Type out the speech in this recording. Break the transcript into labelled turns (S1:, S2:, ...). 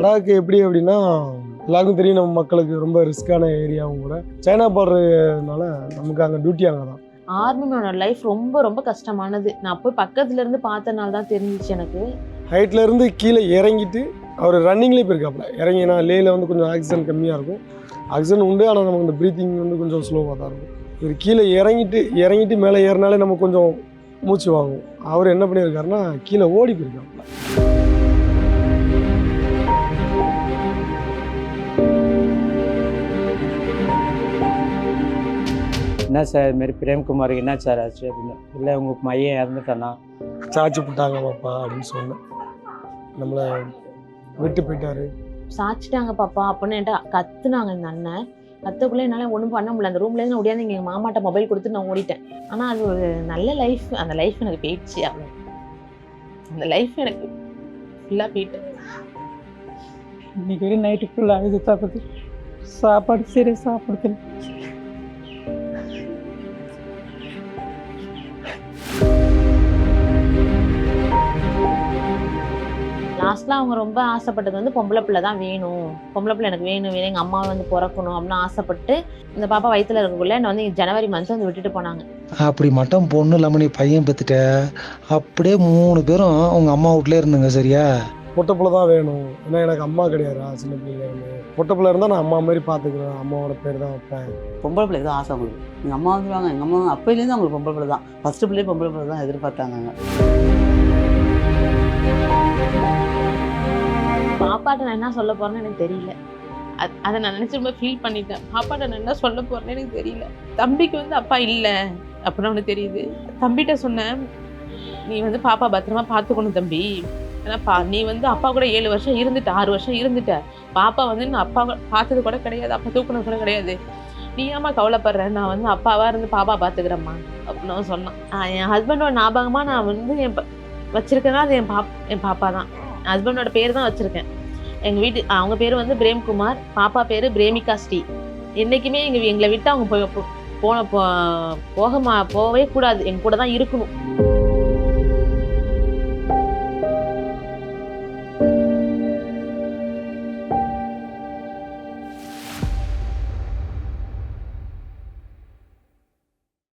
S1: லடாக் எப்படி அப்படின்னா எல்லாருக்கும் தெரியும் நம்ம மக்களுக்கு ரொம்ப ரிஸ்க்கான ஏரியாவும் கூட. சைனா போடுறதுனால நமக்கு அங்கே டியூட்டி அங்கே தான்
S2: ஆர்மியோட லைஃப் ரொம்ப ரொம்ப கஷ்டமானது. நான் போய் பக்கத்துல இருந்து பார்த்தனால தான் தெரிஞ்சிச்சு எனக்கு.
S1: ஹைட்ல இருந்து கீழே இறங்கிட்டு அவர் ரன்னிங்லேயே போயிருக்காப்புல. இறங்கினா லேல வந்து கொஞ்சம் ஆக்சிஜன் கம்மியாக இருக்கும். ஆக்சிஜன் உண்டு ஆனால் நமக்கு இந்த ப்ரீத்திங் வந்து கொஞ்சம் ஸ்லோவாக தான் இருக்கும். இவர் கீழே இறங்கிட்டு இறங்கிட்டு மேலே ஏறினாலே நம்ம கொஞ்சம் மூச்சு வாங்கும். அவர் என்ன பண்ணியிருக்காருன்னா கீழே ஓடி போயிருக்காப்புல.
S3: என்ன சார் இதுமாரி பிரேம்குமாருக்கு என்ன சார் ஆச்சு அப்படின்னு? இல்லை உங்கள் மையம் இறந்துட்டானா?
S1: சாச்சி போட்டாங்க பாப்பா அப்படின்னு சொன்னேன். நம்மளை விட்டு போயிட்டாரு.
S2: சாச்சிட்டாங்க பாப்பா அப்படின்னு என்கிட்ட கத்துனாங்க இந்த அண்ணன். கத்தக்குள்ளே என்னால் ஒன்றும் பண்ண முடியல. அந்த ரூம்லேருந்து நான் ஓடியாந்து எங்கள் மாமாட்ட மொபைல் கொடுத்து நான் ஓடிட்டேன். ஆனால் அது ஒரு நல்ல லைஃப் அந்த லைஃப் எனக்கு போயிடுச்சு அவ்வளோ அந்த லைஃப் எனக்கு ஃபுல்லாக போயிட்டு.
S3: இன்னைக்கு வரையும் நைட்டு ஃபுல்லாக இது தப்பது சாப்பாடு சரி சாப்பிடுது
S2: லாஸ்ட்ல அவங்க ரொம்ப ஆசைப்பட்டது வந்து பொம்பளை பிள்ளை தான் வேணும். பொம்பளை பிள்ளை எனக்கு வேணும் வேணும். எங்கள் அம்மா வந்து பிறக்கணும் அப்படின்னு ஆசைப்பட்டு இந்த பாப்பா வயித்துல இருக்கக்குள்ள என்னை வந்து ஜனவரி மந்த் வந்து விட்டுட்டு போனாங்க.
S4: அப்படி மட்டும் பொண்ணு இல்லாம நீ பையன் பெத்துட்ட? அப்படியே மூணு பேரும் அவங்க அம்மா வீட்லயே இருந்துங்க சரியா?
S1: பொட்டை பிள்ளை தான் வேணும். ஏன்னா எனக்கு அம்மா கிடையாதா சின்ன பிள்ளைல இருந்து. பொட்டை பிள்ளை இருந்தால் நான் அம்மா மாதிரி பார்த்துக்குறேன். அம்மாவோட பேர் தான் வைப்பேன்.
S5: பொம்பளை பிள்ளைக்கு தான் ஆசை அவங்களுக்கு. எங்கள் அம்மா வந்துருவாங்க எங்கள் அம்மா அப்போலேருந்து அவங்களுக்கு பொம்பளை பிள்ளை தான். ஃபஸ்ட்டு பிள்ளை பொம்பளை பிள்ளை தான் எதிர்பார்த்தாங்க
S2: பாப்பாட்ட நான் என்ன சொல்ல போறேன்னு எனக்கு தெரியல. அது அதை நான் நினைச்சு ரொம்ப ஃபீல் பண்ணிட்டேன். பாப்பாட்ட நான் என்ன சொல்ல போறேன்னு எனக்கு தெரியல. தம்பிக்கு வந்து அப்பா இல்லை. அப்படின்னு ஒன்று தெரியுது. தம்பிகிட்ட சொன்னேன் நீ வந்து பாப்பா பத்திரமா பார்த்துக்கணும் தம்பி. ஏன்னா பா நீ வந்து அப்பா கூட ஏழு வருஷம் இருந்துட்ட ஆறு வருஷம் இருந்துட்ட. பாப்பா வந்து நான் அப்பா கூட பார்த்தது கூட கிடையாது. அப்பா தூக்குனது கூட கிடையாது. நீ ஏமா கவலைப்படுற? நான் வந்து அப்பாவா இருந்து பாப்பா பார்த்துக்கிறேம்மா அப்படின்னு சொன்னான். என் ஹஸ்பண்டோட ஞாபகமாக நான் வந்து என் வச்சிருக்கேன்னா அது என் பாப் என் பாப்பா தான் ஹஸ்பண்டோட பேர் தான் வச்சுருக்கேன். எங்கள் வீட்டு அவங்க பேர் வந்து பிரேம்குமார் பாப்பா பேர் பிரேமிகா ஸ்ரீ. என்றைக்குமே எங்கள் எங்களை விட்டு அவங்க போய் போன போக மா போகவே கூடாது. எங்கள் கூட தான் இருக்கணும்.